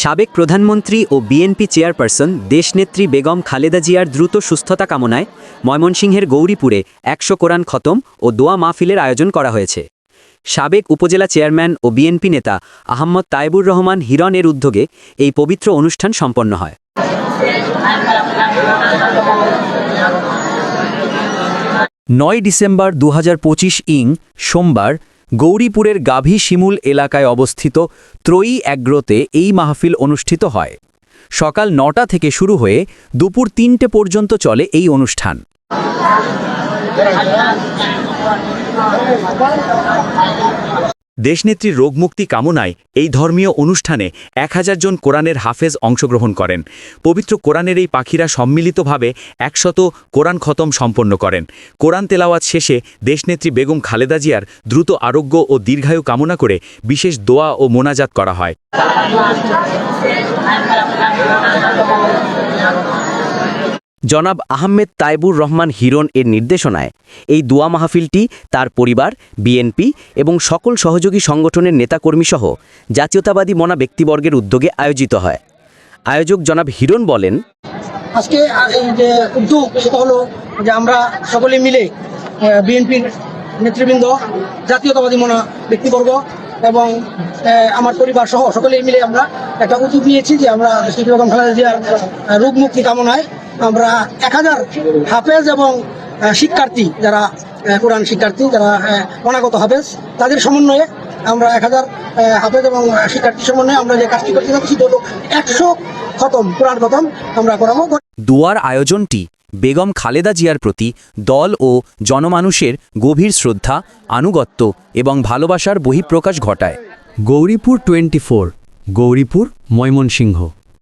সাবেক প্রধানমন্ত্রী ও BNP chairperson দেশনেত্রী বেগম খালেদা জিয়ার দ্রুত সুস্থতা কামনায় ময়মনসিংহের গৌরীপুরে একশো কোরআন খতম ও দোয়া মাহফিলের আয়োজন করা হয়েছে। সাবেক উপজেলা চেয়ারম্যান ও বিএনপি নেতা আহম্মদ তায়েবুর রহমান হিরনের উদ্যোগে এই পবিত্র অনুষ্ঠান সম্পন্ন হয়। নয় ডিসেম্বর দু হাজার পঁচিশ ইং সোমবার গৌরীপুরের গাভী শিমুল এলাকায় অবস্থিত ত্রয়ী অ্যাগ্রোতে এই মাহফিল অনুষ্ঠিত হয়। সকাল নটা থেকে শুরু হয়ে দুপুর তিনটে পর্যন্ত চলে এই অনুষ্ঠান। দেশনেত্রীর রোগমুক্তি কামনায় এই ধর্মীয় অনুষ্ঠানে এক হাজার জন কোরআনের হাফেজ অংশগ্রহণ করেন। পবিত্র কোরআনের এই পাখিরা সম্মিলিতভাবে একশত কোরআন খতম সম্পন্ন করেন। কোরআন তেলাওয়াত শেষে দেশনেত্রী বেগম খালেদা জিয়ার দ্রুত আরোগ্য ও দীর্ঘায়ু কামনা করে বিশেষ দোয়া ও মোনাজাত করা হয়। জনাব আহমেদ তাইবুর রহমান হিরন এর নির্দেশনায় এই দোয়া মাহফিলটি তার পরিবার, বিএনপি এবং সকল সহযোগী সংগঠনের নেতাকর্মী সহ জাতীয়তাবাদী মনা ব্যক্তিবর্গের উদ্যোগে আয়োজিত হয়। আয়োজক জনাব হিরন বলেন, আজকে যে উদ্যোগ, সেটা হলো যে আমরা সকলে মিলে বিএনপির নেতৃবৃন্দ, জাতীয়তাবাদী মনা ব্যক্তিবর্গ এবং আমার পরিবার সহ সকলে মিলে আমরা একটা উদ্যোগ নিয়েছি যে আমরা বেগম কামনায় আমরা এক হাজার হাফেজ এবং শিক্ষার্থী যারা কোরআন শিক্ষার্থী যারা অনাগত হাফেজ তাদের সমন্বয়ে আমরা এক হাজার হাফেজ এবং শিক্ষার্থী সমন্বয়ে আমরা যে কাজটি করতে যাচ্ছি সেটা হলো একশো খতম কোরআন খতম আমরা করাবো। দুয়ার আয়োজনটি বেগম খালেদা জিয়ার প্রতি দল ও জনমানুষের গভীর শ্রদ্ধা আনুগত্য এবং ভালোবাসার বহিঃপ্রকাশ ঘটায়। Gauripur twenty four Gauripur Mymensingh.